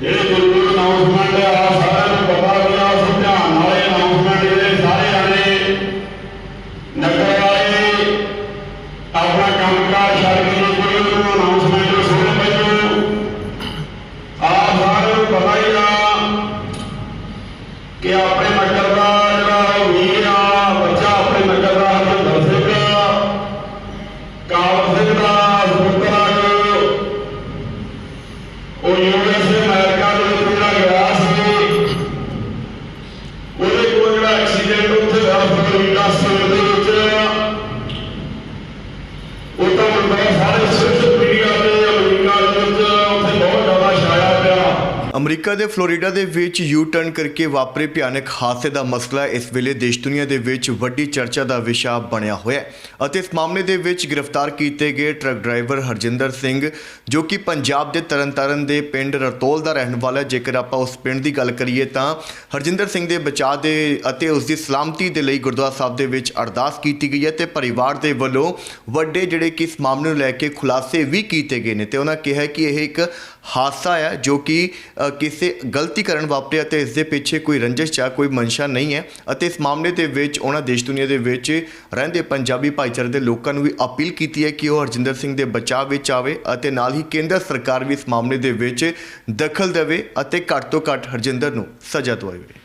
ਜਿਹੜੇ ਜ਼ਰੂਰ ਅਨਾਉਂਸਮੈਂਟ ਆ ਸਾਰਿਆਂ ਨੂੰ ਪਤਾ ਅਮਰੀਕਾ ਦੇ ਫਲੋਰੀਡਾ ਦੇ ਵਿੱਚ ਯੂ ਟਰਨ ਕਰਕੇ ਵਾਪਰੇ ਭਿਆਨਕ ਹਾਦਸੇ ਦਾ ਮਸਲਾ ਇਸ ਵੇਲੇ ਦੇਸ਼ ਦੁਨੀਆ ਦੇ ਵਿੱਚ ਵੱਡੀ ਚਰਚਾ ਦਾ ਵਿਸ਼ਾ ਬਣਿਆ ਹੋਇਆ ਹੈ ਅਤੇ ਇਸ ਮਾਮਲੇ ਦੇ ਵਿੱਚ ਗ੍ਰਿਫਤਾਰ ਕੀਤੇ ਗਏ ਟਰੱਕ ਡਰਾਈਵਰ ਹਰਜਿੰਦਰ ਸਿੰਘ, ਜੋ ਕਿ ਪੰਜਾਬ ਦੇ ਤਰਨਤਾਰਨ ਦੇ ਪਿੰਡ ਰਤੋਲ ਦਾ ਰਹਿਣ ਵਾਲਾ ਜੇਕਰ ਆਪਾਂ ਉਸ ਪਿੰਡ ਦੀ ਗੱਲ ਕਰੀਏ ਤਾਂ ਹਰਜਿੰਦਰ ਸਿੰਘ ਦੇ ਬਚਾਅ ਦੇ ਅਤੇ ਉਸ ਦੀ ਸਲਾਮਤੀ ਦੇ ਲਈ ਗੁਰਦੁਆਰਾ ਸਾਹਿਬ ਦੇ ਵਿੱਚ ਅਰਦਾਸ ਕੀਤੀ ਗਈ ਹੈ ਤੇ ਪਰਿਵਾਰ ਦੇ ਵੱਲੋਂ ਵੱਡੇ ਜਿਹੜੇ ਕਿ ਇਸ ਮਾਮਲੇ ਨੂੰ ਲੈ ਕੇ ਖੁਲਾਸੇ ਵੀ ਕੀਤੇ ਗਏ ਨੇ ਤੇ ਉਹਨਾਂ ਕਿਹਾ ਕਿ ਇਹ ਇੱਕ ਹਾਦਸਾ ਹੈ ਜੋ ਕਿ ਕਿਸੇ ਗਲਤੀ ਕਰਨ ਵਾਪਰੇ ਅਤੇ ਇਸ ਦੇ ਪਿੱਛੇ ਕੋਈ ਰੰਜਿਸ਼ ਜਾਂ ਕੋਈ ਮਨਸ਼ਾ ਨਹੀਂ ਹੈ ਅਤੇ ਇਸ ਮਾਮਲੇ ਦੇ ਵਿੱਚ ਉਹਨਾਂ ਦੇਸ਼ ਦੁਨੀਆ ਦੇ ਵਿੱਚ ਰਹਿੰਦੇ ਪੰਜਾਬੀ ਭਾਈਚਾਰੇ ਦੇ ਲੋਕਾਂ ਨੂੰ ਵੀ ਅਪੀਲ ਕੀਤੀ ਹੈ ਕਿ ਉਹ ਹਰਜਿੰਦਰ ਸਿੰਘ ਦੇ ਬਚਾਅ ਵਿੱਚ ਆਵੇ ਅਤੇ ਨਾਲ ਹੀ ਕੇਂਦਰ ਸਰਕਾਰ ਵੀ ਇਸ ਮਾਮਲੇ ਦੇ ਵਿੱਚ ਦਖਲ ਦੇਵੇ ਅਤੇ ਘੱਟ ਤੋਂ ਘੱਟ ਹਰਜਿੰਦਰ ਨੂੰ ਸਜ਼ਾ ਦਵਾਵੇ।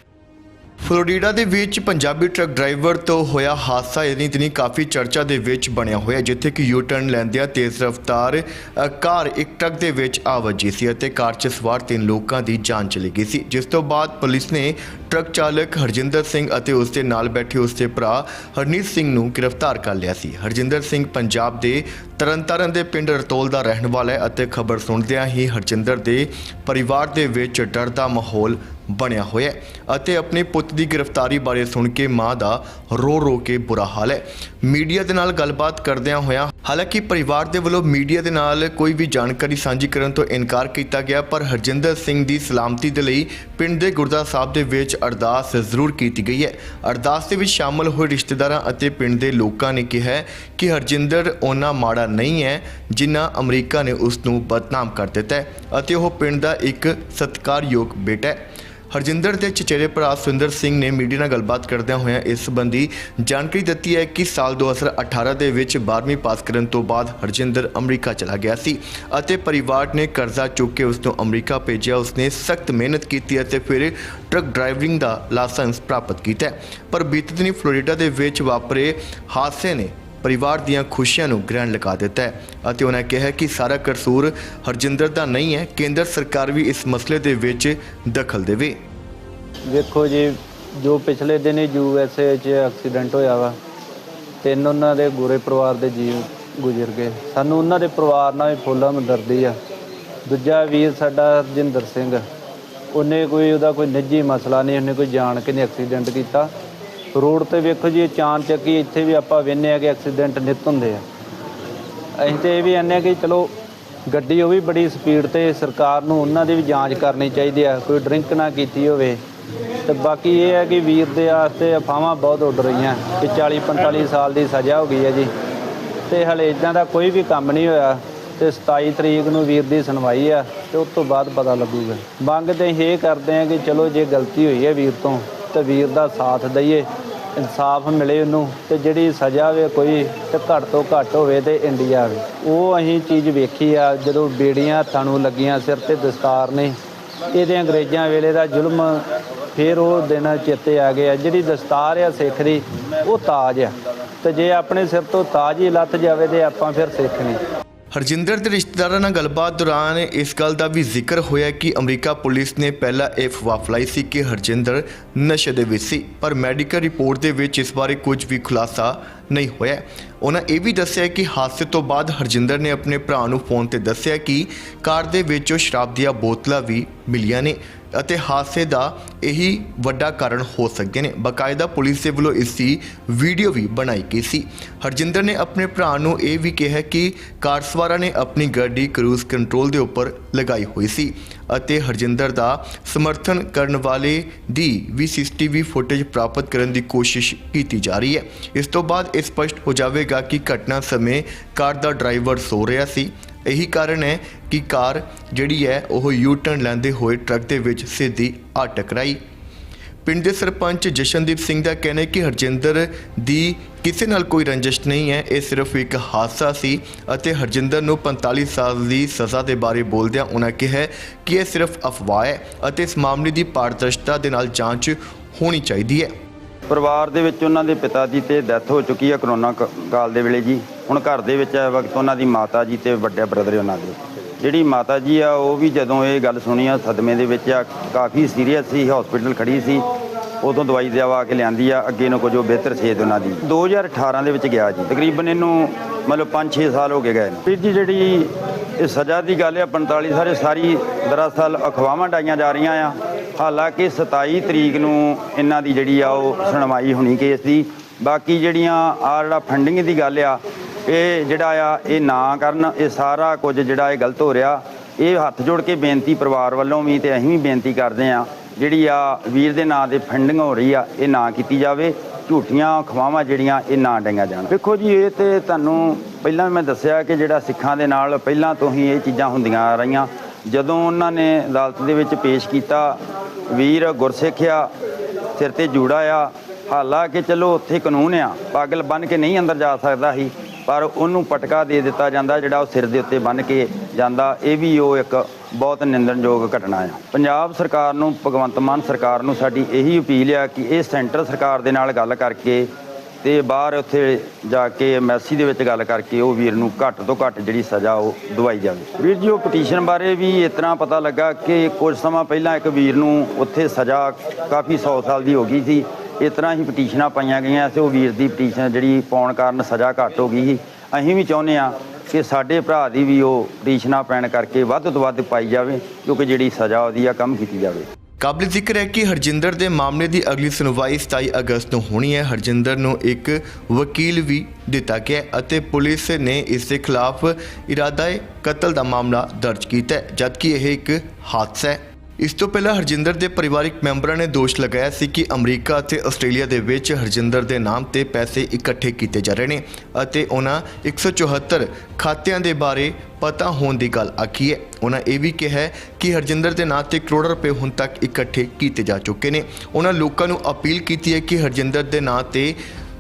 ਫਲੋਰੀਡਾ ਦੇ ਵਿੱਚ ਪੰਜਾਬੀ ਟਰੱਕ ਡਰਾਈਵਰ ਤੋਂ ਹੋਇਆ ਹਾਦਸਾ। ਇਹਨੀ ਤਨੀ ਕਾਫੀ ਚਰਚਾ ਦੇ ਵਿੱਚ ਬਣਿਆ ਹੋਇਆ ਜਿੱਥੇ ਕਿ ਯੂ ਟਰਨ ਲੈਂਦਿਆਂ ਤੇਜ਼ ਰਫ਼ਤਾਰ ਅ, ਕਾਰ ਇੱਕ ਟਰੱਕ ਦੇ ਵਿੱਚ ਆ ਵੱਜੀ ਸੀ ਅਤੇ ਕਾਰ 'ਚ ਸਵਾਰ ਤਿੰਨ ਲੋਕਾਂ ਦੀ ਜਾਨ ਚਲੀ ਗਈ ਸੀ। ਜਿਸ ਤੋਂ ਬਾਅਦ ਪੁਲਿਸ ਨੇ ਟਰੱਕ ਚਾਲਕ ਹਰਜਿੰਦਰ ਸਿੰਘ ਅਤੇ ਉਸ ਦੇ ਨਾਲ ਬੈਠੇ ਉਸ ਦੇ ਭਰਾ ਹਰਨੀਤ ਸਿੰਘ ਨੂੰ ਗ੍ਰਿਫਤਾਰ ਕਰ ਲਿਆ ਸੀ। ਹਰਜਿੰਦਰ ਸਿੰਘ ਪੰਜਾਬ ਦੇ ਤਰਨਤਾਰਨ ਦੇ ਪਿੰਡ ਰਤੋਲ ਦਾ ਰਹਿਣ ਵਾਲਾ ਹੈ ਅਤੇ ਖਬਰ ਸੁਣਦਿਆਂ ਹੀ ਹਰਜਿੰਦਰ ਦੇ ਪਰਿਵਾਰ ਦੇ ਵਿੱਚ ਡਰ ਦਾ ਮਾਹੌਲ ਬਣਿਆ ਹੋਇਆ ਹੈ ਅਤੇ ਆਪਣੇ ਪੁੱਤ ਦੀ ਗ੍ਰਿਫਤਾਰੀ ਬਾਰੇ ਸੁਣ ਕੇ ਮਾਂ ਦਾ ਰੋ ਰੋ ਕੇ ਬੁਰਾ ਹਾਲ ਹੈ। ਮੀਡੀਆ ਦੇ ਨਾਲ ਗੱਲਬਾਤ ਕਰਦਿਆਂ ਹੋਇਆ, ਹਾਲਾਂਕਿ ਪਰਿਵਾਰ ਦੇ ਵੱਲੋਂ ਮੀਡੀਆ ਦੇ ਨਾਲ ਕੋਈ ਵੀ ਜਾਣਕਾਰੀ ਸਾਂਝੀ ਕਰਨ ਤੋਂ ਇਨਕਾਰ ਕੀਤਾ ਗਿਆ, ਪਰ ਹਰਜਿੰਦਰ ਸਿੰਘ ਦੀ ਸਲਾਮਤੀ ਦੇ ਲਈ ਪਿੰਡ ਦੇ ਗੁਰਦੁਆਰਾ ਸਾਹਿਬ ਦੇ ਵਿੱਚ ਅਰਦਾਸ ਜ਼ਰੂਰ ਕੀਤੀ ਗਈ ਹੈ। ਅਰਦਾਸ ਦੇ ਵਿੱਚ ਸ਼ਾਮਲ ਹੋਏ ਰਿਸ਼ਤੇਦਾਰਾਂ ਅਤੇ ਪਿੰਡ ਦੇ ਲੋਕਾਂ ਨੇ ਕਿਹਾ ਕਿ ਹਰਜਿੰਦਰ ਉਹਨਾਂ ਮਾੜਾ ਨਹੀਂ ਹੈ ਜਿੰਨਾ ਅਮਰੀਕਾ ਨੇ ਉਸ ਨੂੰ ਬਦਨਾਮ ਕਰ ਦਿੱਤਾ ਹੈ ਅਤੇ ਉਹ ਪਿੰਡ ਦਾ ਇੱਕ ਸਤਿਕਾਰਯੋਗ ਬੇਟਾ ਹੈ। ਹਰਜਿੰਦਰ ਦੇ ਚਚੇਰੇ ਭਰਾ ਸੁੰਦਰ ਸਿੰਘ ਨੇ ਮੀਡੀਆ ਨਾਲ ਗੱਲਬਾਤ ਕਰਦਿਆਂ ਹੋਇਆਂ ਇਸ ਸੰਬੰਧੀ ਜਾਣਕਾਰੀ ਦਿੱਤੀ ਹੈ ਕਿ ਸਾਲ 2018 ਦੇ ਵਿੱਚ 12ਵੀਂ ਪਾਸ ਕਰਨ ਤੋਂ ਬਾਅਦ ਹਰਜਿੰਦਰ ਅਮਰੀਕਾ ਚਲਾ ਗਿਆ ਸੀ ਅਤੇ ਪਰਿਵਾਰ ਨੇ ਕਰਜ਼ਾ ਚੁੱਕ ਕੇ ਉਸ ਨੂੰ ਅਮਰੀਕਾ ਭੇਜਿਆ। ਉਸਨੇ ਸਖਤ ਮਿਹਨਤ ਕੀਤੀ ਅਤੇ ਫਿਰ ਟਰੱਕ ਡਰਾਈਵਿੰਗ ਦਾ ਲਾਇਸੈਂਸ ਪ੍ਰਾਪਤ ਕੀਤਾ ਪਰ ਬੀਤੇ ਦਿਨੀ ਫਲੋਰੀਡਾ ਦੇ ਵਿੱਚ ਵਾਪਰੇ ਹਾਦਸੇ ਨੇ ਪਰਿਵਾਰ ਦੀਆਂ ਖੁਸ਼ੀਆਂ ਨੂੰ ਗ੍ਰਹਿਣ ਲਗਾ ਦਿੱਤਾ ਹੈ ਅਤੇ ਉਹਨਾਂ ਕਿਹਾ ਕਿ ਸਾਰਾ ਕਸੂਰ ਹਰਜਿੰਦਰ ਦਾ ਨਹੀਂ ਹੈ, ਕੇਂਦਰ ਸਰਕਾਰ ਵੀ ਇਸ ਮਸਲੇ ਦੇ ਵਿੱਚ ਦਖਲ ਦੇਵੇ। ਵੇਖੋ ਜੀ, ਜੋ ਪਿਛਲੇ ਦਿਨ ਯੂ ਐਸ ਏ 'ਚ ਐਕਸੀਡੈਂਟ ਹੋਇਆ ਵਾ, ਤਿੰਨ ਉਹਨਾਂ ਦੇ ਗੋਰੇ ਪਰਿਵਾਰ ਦੇ ਜੀਵ ਗੁਜ਼ਰ ਗਏ। ਸਾਨੂੰ ਉਹਨਾਂ ਦੇ ਪਰਿਵਾਰ ਨਾਲ ਵੀ ਫੁੱਲ ਹਮਦਰਦੀ ਆ। ਦੂਜਾ ਵੀਰ ਸਾਡਾ ਹਰਜਿੰਦਰ ਸਿੰਘ, ਉਹਨੇ ਕੋਈ ਉਹਦਾ ਕੋਈ ਨਿੱਜੀ ਮਸਲਾ ਨਹੀਂ, ਉਹਨੇ ਕੋਈ ਜਾਣ ਕੇ ਨਹੀਂ ਐਕਸੀਡੈਂਟ ਕੀਤਾ। ਰੋਡ ਤੇ ਵੇਖੋ ਜੀ ਚਾਨ ਚੱਕੀ, ਇੱਥੇ ਵੀ ਆਪਾਂ ਵੇਖਦੇ ਆ ਕਿ ਐਕਸੀਡੈਂਟ ਨਿਤ ਹੁੰਦੇ ਆ। ਅਸੀਂ ਤੇ ਇਹ ਵੀ ਆਨੇ ਕਿ ਚਲੋ, ਗੱਡੀ ਉਹ ਵੀ ਬੜੀ ਸਪੀਡ ਤੇ ਸਰਕਾਰ ਨੂੰ ਉਹਨਾਂ ਦੀ ਵੀ ਜਾਂਚ ਕਰਨੀ ਚਾਹੀਦੀ ਆ, ਕੋਈ ਡਰਿੰਕ ਨਾ ਕੀਤੀ ਹੋਵੇ। ਤੇ ਬਾਕੀ ਇਹ ਹੈ ਕਿ ਵੀਰ ਦੇ ਵਾਸਤੇ ਅਫਵਾਹਾਂ ਬਹੁਤ ਉੱਡ ਰਹੀਆਂ, ਕਿ 40 45 ਸਾਲ ਦੀ ਸਜ਼ਾ ਹੋ ਗਈ ਹੈ ਜੀ। ਤੇ ਹਲੇ ਇਦਾਂ ਦਾ ਕੋਈ ਵੀ ਕੰਮ ਨਹੀਂ ਹੋਇਆ, ਤੇ 27 ਤਰੀਕ ਨੂੰ ਵੀਰ ਦੀ ਸੁਣਵਾਈ ਆ, ਤੇ ਉਸ ਤੋਂ ਬਾਅਦ ਪਤਾ ਲੱਗੂਗਾ। ਮੰਗ ਤੇ ਅਸੀਂ ਇਹ ਕਰਦੇ ਆ ਕਿ ਚਲੋ ਜੇ ਗਲਤੀ ਹੋਈ ਹੈ ਵੀਰ ਤੋਂ, ਤੇ ਵੀਰ ਦਾ ਸਾਥ ਦਈਏ। ਇਨਸਾਫ ਮਿਲੇ ਉਹਨੂੰ ਤੇ ਜਿਹੜੀ ਸਜ਼ਾ ਵੇ ਕੋਈ ਤੇ ਘੱਟ ਤੋਂ ਘੱਟ ਹੋਵੇ ਤੇ ਇੰਡੀਆ ਆਵੇ ਉਹ ਅਸੀਂ ਚੀਜ਼ ਵੇਖੀ ਆ, ਜਦੋਂ ਬੇੜੀਆਂ ਹੱਥਾਂ ਨੂੰ ਲੱਗੀਆਂ, ਸਿਰ ਤੇ ਦਸਤਾਰ ਨੇ। ਇਹਦੇ ਅੰਗਰੇਜ਼ਾਂ ਵੇਲੇ ਦਾ ਜ਼ੁਲਮ ਫਿਰ ਉਹ ਦਿਨ ਚੇਤੇ ਆ ਗਏ ਆ ਜਿਹੜੀ ਦਸਤਾਰ ਆ ਸਿੱਖ ਦੀ, ਉਹ ਤਾਜ ਆ। ਤੇ ਜੇ ਆਪਣੇ ਸਿਰ ਤੋਂ ਤਾਜ ਹੀ ਲੱਥ ਜਾਵੇ ਤੇ ਆਪਾਂ ਫਿਰ ਸਿੱਖ ਨਹੀਂ ਹਰਜਿੰਦਰ ਦੇ ਰਿਸ਼ਤੇਦਾਰਾਂ ਨਾਲ ਗੱਲਬਾਤ ਦੌਰਾਨ ਇਸ ਗੱਲ ਦਾ ਵੀ ਜ਼ਿਕਰ ਹੋਇਆ ਕਿ ਅਮਰੀਕਾ ਪੁਲਿਸ ਨੇ ਪਹਿਲਾਂ ਇਹ ਫਵਾ ਫਲਾਈ ਸੀ ਕਿ ਹਰਜਿੰਦਰ ਨਸ਼ੇ ਦੇ ਵਿੱਚ ਸੀ, ਪਰ ਮੈਡੀਕਲ ਰਿਪੋਰਟ ਦੇ ਵਿੱਚ ਇਸ ਬਾਰੇ ਕੁਝ ਵੀ ਖੁਲਾਸਾ ਨਹੀਂ ਹੋਇਆ ਉਹਨਾਂ ਇਹ ਵੀ ਦੱਸਿਆ ਕਿ ਹਾਦਸੇ ਤੋਂ ਬਾਅਦ ਹਰਜਿੰਦਰ ਨੇ ਆਪਣੇ ਭਰਾ ਨੂੰ ਫੋਨ ਤੇ ਦੱਸਿਆ ਕਿ ਕਾਰ ਦੇ ਵਿੱਚੋਂ ਸ਼ਰਾਬ ਦੀਆਂ ਬੋਤਲਾਂ ਵੀ ਮਿਲੀਆਂ ਨੇ ਅਤੇ ਹਾਦਸੇ ਦਾ ਇਹੀ ਵੱਡਾ ਕਾਰਨ ਹੋ ਸਕਦੇ ਨੇ। ਬਕਾਇਦਾ ਪੁਲਿਸ ਦੇ ਵੱਲੋਂ ਇਸ ਦੀ ਵੀਡੀਓ ਵੀ ਬਣਾਈ ਗਈ ਸੀ। ਹਰਜਿੰਦਰ ਨੇ ਆਪਣੇ ਭਰਾ ਨੂੰ ਇਹ ਵੀ ਕਿਹਾ ਕਿ ਕਾਰ ਸਵਾਰਾਂ ਨੇ ਆਪਣੀ ਗੱਡੀ ਕਰੂਜ਼ ਕੰਟਰੋਲ ਦੇ ਉੱਪਰ ਲਗਾਈ ਹੋਈ ਸੀ। ਅਤੇ ਹਰਜਿੰਦਰ ਦਾ ਸਮਰਥਨ ਕਰਨ ਵਾਲੇ ਦੀ ਵੀ ਸੀਸੀਟੀਵੀ ਫੁਟੇਜ ਪ੍ਰਾਪਤ ਕਰਨ ਦੀ ਕੋਸ਼ਿਸ਼ ਕੀਤੀ ਜਾ ਰਹੀ ਹੈ। ਇਸ ਤੋਂ ਬਾਅਦ ਇਹ ਸਪਸ਼ਟ ਹੋ ਜਾਵੇਗਾ ਕਿ ਘਟਨਾ ਸਮੇਂ ਕਾਰ ਦਾ ਡਰਾਈਵਰ ਸੋ ਰਿਹਾ ਸੀ। ਇਹੀ ਕਾਰਨ ਹੈ ਕਿ ਕਾਰ ਜਿਹੜੀ ਹੈ, ਉਹ ਯੂ ਟਰਨ ਲੈਂਦੇ ਹੋਏ ਟਰੱਕ ਦੇ ਵਿੱਚ ਸਿੱਧੀ ਆ ਟਕਰਾਈ। ਪਿੰਡ ਦੇ ਸਰਪੰਚ ਜਸ਼ਨਦੀਪ ਸਿੰਘ ਦਾ ਕਹਿਣਾ ਹੈ ਕਿ ਹਰਜਿੰਦਰ ਦੀ ਕਿਸੇ ਨਾਲ ਕੋਈ ਰੰਜਿਸ਼ ਨਹੀਂ ਹੈ, ਇਹ ਸਿਰਫ ਇੱਕ ਹਾਦਸਾ ਸੀ ਅਤੇ ਹਰਜਿੰਦਰ ਨੂੰ 45 ਸਾਲ ਦੀ ਸਜ਼ਾ ਦੇ ਬਾਰੇ ਬੋਲਦਿਆਂ ਉਹਨਾਂ ਕਿਹਾ ਕਿ ਇਹ ਸਿਰਫ ਅਫਵਾਹ ਹੈ ਅਤੇ ਇਸ ਮਾਮਲੇ ਦੀ ਪਾਰਦਰਸ਼ਤਾ ਦੇ ਨਾਲ ਜਾਂਚ ਹੋਣੀ ਚਾਹੀਦੀ ਹੈ। ਪਰਿਵਾਰ ਦੇ ਵਿੱਚ ਉਹਨਾਂ ਦੇ ਪਿਤਾ ਜੀ ਤੇ ਡੈਥ ਹੋ ਚੁੱਕੀ ਹੈ ਕਰੋਨਾ ਕ- ਕਾਲ ਦੇ ਵੇਲੇ ਜੀ। ਹੁਣ ਘਰ ਦੇ ਵਿੱਚ ਇਸ ਵਕਤ ਉਹਨਾਂ ਦੀ ਮਾਤਾ ਜੀ ਤੇ ਵੱਡੇ ਬ੍ਰਦਰ ਉਹਨਾਂ ਦੇ। ਜਿਹੜੀ ਮਾਤਾ ਜੀ ਆ, ਉਹ ਵੀ ਜਦੋਂ ਇਹ ਗੱਲ ਸੁਣੀ ਆ, ਸਦਮੇ ਦੇ ਵਿੱਚ ਆ, ਕਾਫੀ ਸੀਰੀਅਸ ਸੀ ਹਸਪੀਟਲ ਖੜੀ ਸੀ, ਉਦੋਂ ਦਵਾਈ ਦਵਾ ਕੇ ਲਿਆਂਦੀ ਆ, ਅੱਗੇ ਨੂੰ ਕੁਝ ਉਹ ਬਿਹਤਰ ਸੇਧ ਉਹਨਾਂ ਦੀ। 2018 ਦੇ ਵਿੱਚ ਗਿਆ ਜੀ। ਤਕਰੀਬਨ ਇਹਨੂੰ ਮਤਲਬ 5-6 ਸਾਲ ਹੋ ਗਏ ਗਏ ਨੂੰ। ਵੀਰ ਜੀ, ਜਿਹੜੀ ਇਹ ਸਜ਼ਾ ਦੀ ਗੱਲ ਆ 45 ਸਾਰੇ ਸਾਰੀ ਦਰਅਸਲ ਅਖਵਾਵਾਂ ਡਾਈਆਂ ਜਾ ਰਹੀਆਂ ਆ। ਹਾਲਾਂਕਿ 27 ਤਰੀਕ ਨੂੰ ਇਹਨਾਂ ਦੀ ਜਿਹੜੀ ਆ, ਉਹ ਸੁਣਵਾਈ ਹੋਣੀ ਕੇਸ ਦੀ। ਬਾਕੀ ਜਿਹੜੀਆਂ ਆ ਜਿਹੜਾ ਫੰਡਿੰਗ ਦੀ ਗੱਲ ਆ ਇਹ ਜਿਹੜਾ ਆ, ਇਹ ਨਾ ਕਰਨ, ਇਹ ਸਾਰਾ ਕੁਝ ਜਿਹੜਾ ਇਹ ਗਲਤ ਹੋ ਰਿਹਾ। ਇਹ ਹੱਥ ਜੋੜ ਕੇ ਬੇਨਤੀ ਪਰਿਵਾਰ ਵੱਲੋਂ ਵੀ ਤੇ ਅਸੀਂ ਵੀ ਬੇਨਤੀ ਕਰਦੇ ਆ ਜਿਹੜੀ ਆ ਵੀਰ ਦੇ ਨਾਂ ਦੇ ਫੰਡਿੰਗ ਹੋ ਰਹੀ ਆ, ਇਹ ਨਾ ਕੀਤੀ ਜਾਵੇ। ਝੂਠੀਆਂ ਖਵਾਵਾਂ ਜਿਹੜੀਆਂ, ਇਹ ਨਾ ਡਈਆਂ ਜਾਣ। ਦੇਖੋ ਜੀ, ਇਹ ਤੇ ਤੁਹਾਨੂੰ ਪਹਿਲਾਂ ਮੈਂ ਦੱਸਿਆ ਕਿ ਜਿਹੜਾ ਸਿੱਖਾਂ ਦੇ ਨਾਲ ਪਹਿਲਾਂ ਤੋਂ ਹੀ ਇਹ ਚੀਜ਼ਾਂ ਹੁੰਦੀਆਂ ਆ ਰਹੀਆਂ। ਜਦੋਂ ਉਹਨਾਂ ਨੇ ਅਦਾਲਤ ਦੇ ਵਿੱਚ ਪੇਸ਼ ਕੀਤਾ, ਵੀਰ ਗੁਰਸਿੱਖ ਆ ਸਿਰ ਤੇ ਜੂੜਾ ਆ, ਹਾਲਾਂਕਿ ਚਲੋ ਉੱਥੇ ਕਾਨੂੰਨ ਆ, ਪਾਗਲ ਬਨ ਕੇ ਨਹੀਂ ਅੰਦਰ ਜਾ ਸਕਦਾ ਸੀ। ਪਰ ਉਹਨੂੰ ਪਟਕਾ ਦੇ ਦਿੱਤਾ ਜਾਂਦਾ ਜਿਹੜਾ ਉਹ ਸਿਰ ਦੇ ਉੱਤੇ ਬੰਨ ਕੇ ਜਾਂਦਾ। ਇਹ ਵੀ ਉਹ ਇੱਕ ਬਹੁਤ ਨਿੰਦਣਯੋਗ ਘਟਨਾ ਆ। ਪੰਜਾਬ ਸਰਕਾਰ ਨੂੰ, ਭਗਵੰਤ ਮਾਨ ਸਰਕਾਰ ਨੂੰ ਸਾਡੀ ਇਹੀ ਅਪੀਲ ਆ ਕਿ ਇਹ ਸੈਂਟਰ ਸਰਕਾਰ ਦੇ ਨਾਲ ਗੱਲ ਕਰਕੇ ਤੇ ਬਾਹਰ ਉੱਥੇ ਜਾ ਕੇ ਐਮਐਸਸੀ ਦੇ ਵਿੱਚ ਗੱਲ ਕਰਕੇ ਉਹ ਵੀਰ ਨੂੰ ਘੱਟ ਤੋਂ ਘੱਟ ਜਿਹੜੀ ਸਜ਼ਾ ਉਹ ਦਵਾਈ ਜਾਵੇ। ਵੀਰ ਜੀ, ਉਹ ਪਟੀਸ਼ਨ ਬਾਰੇ ਵੀ ਇਸ ਤਰ੍ਹਾਂ ਪਤਾ ਲੱਗਾ ਕਿ ਕੁਝ ਸਮਾਂ ਪਹਿਲਾਂ ਇੱਕ ਵੀਰ ਨੂੰ ਉੱਥੇ ਸਜ਼ਾ ਕਾਫੀ 100 ਸਾਲ ਦੀ ਹੋ ਗਈ ਸੀ। ਇਸ ਤਰ੍ਹਾਂ ਹੀ ਪਟੀਸ਼ਨਾਂ ਪਾਈਆਂ ਗਈਆਂ। ਤੇ ਉਹ ਵੀਰ ਦੀ ਪਟੀਸ਼ਨ ਜਿਹੜੀ ਪਾਉਣ ਕਾਰਨ ਸਜ਼ਾ ਘੱਟ ਹੋ ਗਈ ਸੀ। ਅਸੀਂ ਵੀ ਚਾਹੁੰਦੇ ਆ ਕਿ ਸਾਡੇ ਭਰਾ ਦੀ ਵੀ ਉਹ ਪਟੀਸ਼ਨਾਂ ਪੈਣ ਕਰਕੇ ਵੱਧ ਤੋਂ ਵੱਧ ਪਾਈ ਜਾਵੇ, ਕਿਉਂਕਿ ਜਿਹੜੀ ਸਜ਼ਾ ਉਹਦੀ ਆ ਕੰਮ ਕੀਤੀ ਜਾਵੇ। ਕਾਬਲ ਜ਼ਿਕਰ ਹੈ ਕਿ ਹਰਜਿੰਦਰ ਦੇ ਮਾਮਲੇ ਦੀ ਅਗਲੀ ਸੁਣਵਾਈ 27 ਅਗਸਤ ਨੂੰ ਹੋਣੀ ਹੈ। ਹਰਜਿੰਦਰ ਨੂੰ ਇੱਕ ਵਕੀਲ ਵੀ ਦਿੱਤਾ ਗਿਆ ਅਤੇ ਪੁਲਿਸ ਨੇ ਇਸ ਦੇ ਖਿਲਾਫ ਇਰਾਦਾ ਕਤਲ ਦਾ ਮਾਮਲਾ ਦਰਜ ਕੀਤਾ ਹੈ, ਜਦਕਿ ਇਹ ਇੱਕ ਹਾਦਸਾ ਹੈ। ਇਸ ਤੋਂ ਪਹਿਲਾਂ ਹਰਜਿੰਦਰ ਦੇ ਪਰਿਵਾਰਕ ਮੈਂਬਰਾਂ ਨੇ ਦੋਸ਼ ਲਗਾਇਆ ਸੀ ਕਿ ਅਮਰੀਕਾ ਅਤੇ ਆਸਟ੍ਰੇਲੀਆ ਦੇ ਵਿੱਚ ਹਰਜਿੰਦਰ ਦੇ ਨਾਮ ਤੇ ਪੈਸੇ ਇਕੱਠੇ ਕੀਤੇ ਜਾ ਰਹੇ ਨੇ ਅਤੇ ਉਹਨਾਂ 174 ਖਾਤਿਆਂ ਦੇ ਬਾਰੇ ਪਤਾ ਹੋਣ ਦੀ ਗੱਲ ਆਖੀ ਹੈ। ਉਹਨਾਂ ਇਹ ਵੀ ਕਿਹਾ ਕਿ ਹਰਜਿੰਦਰ ਦੇ ਨਾਂ ਤੇ ਕਰੋੜਾਂ ਰੁਪਏ ਹੁਣ ਤੱਕ ਇਕੱਠੇ ਕੀਤੇ ਜਾ ਚੁੱਕੇ ਨੇ। ਉਹਨਾਂ ਲੋਕਾਂ ਨੂੰ ਅਪੀਲ ਕੀਤੀ ਹੈ ਕਿ ਹਰਜਿੰਦਰ ਦੇ ਨਾਂ ਤੇ